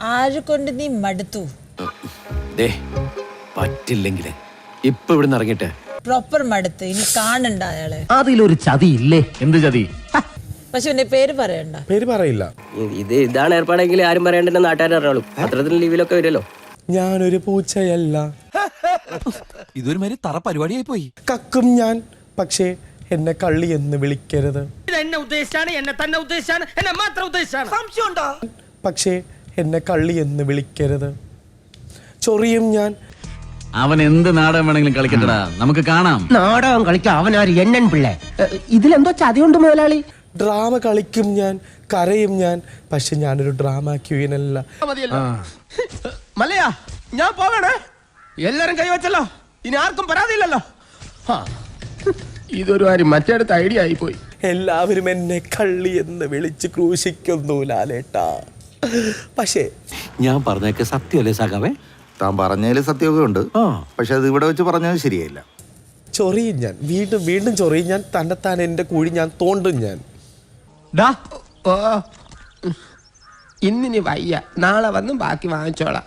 ആരെ കൊണ്ട് നീ മടുത്തു? ദേ പറ്റില്ലെങ്കിൽ ഇപ്പൊ ഇവിടുന്ന് ഇറങ്ങിട്ടെ പ്രോപ്പർ മടുത്ത്. ഇനി കാണണ്ട അയാളെ. അതിലൊരു ചതി ഇല്ലേ എന്ത് ചതി? പശുവിന്റെ പേര് പറയണ്ട. പേര് പറയില്ല. ഇത് ഇതാണ് ഏർപ്പാടെങ്കിൽ ആരും പറയണ്ടെന്ന് നാട്ടുകാർ അറിയുള്ളൂ പത്രത്തിന് ലീവിലൊക്കെ വരുമല്ലോ. ഞാനൊരു പൂച്ചയല്ല. ഇതൊരു മാതിരി തറ പരിപാടിയായി പോയി. കക്കും ഞാൻ. പക്ഷേ എന്നെ കള്ളി എന്ന് വിളിക്കരുത്. എന്നെ ഉദ്ദേശിച്ചാണ് എന്നെ തന്നെ ഉദ്ദേശിച്ചാണ് എന്നെ മാത്രം ഉദ്ദേശിച്ചാണ്. സംശയമുണ്ടോ? പക്ഷേ എന്നെ കള്ളി എന്ന് വിളിക്കരുത്. ചൊറിയും ഞാൻ. അവൻ എന്ത് നാടകം വേണമെങ്കിലും കളിക്കട്ടടാ. നമുക്ക് കാണാം. നാടകം കളിക്കാൻ അവനാര്? എണ്ണൻ പിള്ളേ. ഇതിലെന്തോ ചതിയുണ്ട് മുതലാളി. ഡ്രാമ കളിക്കും ഞാൻ കരയും ഞാൻ പക്ഷെ ഞാനൊരു ഡ്രാമ ക്യൂനല്ല മലയാ ഞാൻ പോകണേ എല്ലാരും കൈവച്ചല്ലോ ഇനി ആർക്കും പരാതിയില്ലല്ലോ. ഇതൊരു കാര്യം മറ്റേടത്ത് ഐഡിയ ആയി പോയി എല്ലാവരും എന്നെ കള്ളി എന്ന് വിളിച്ച് ക്രൂശിക്കുന്നു ലാലേട്ടാ. പക്ഷേ ഞാൻ പറഞ്ഞൊക്കെ സത്യമല്ലേ സഖാവേ? താൻ പറഞ്ഞതിൽ സത്യമൊക്കെ ഉണ്ട് ആ. പക്ഷെ അത് ഇവിടെ വെച്ച് പറഞ്ഞത് ശരിയല്ല ചൊറിയും ഞാൻ. വീണ്ടും വീണ്ടും ചൊറിയും ഞാൻ. തന്നെത്താൻ എന്റെ കൂടി ഞാൻ തോണ്ടും ഞാൻ. ഓ. ഇന്നിനി വയ്യ. നാളെ വന്ന് ബാക്കി വാങ്ങിച്ചോളാം.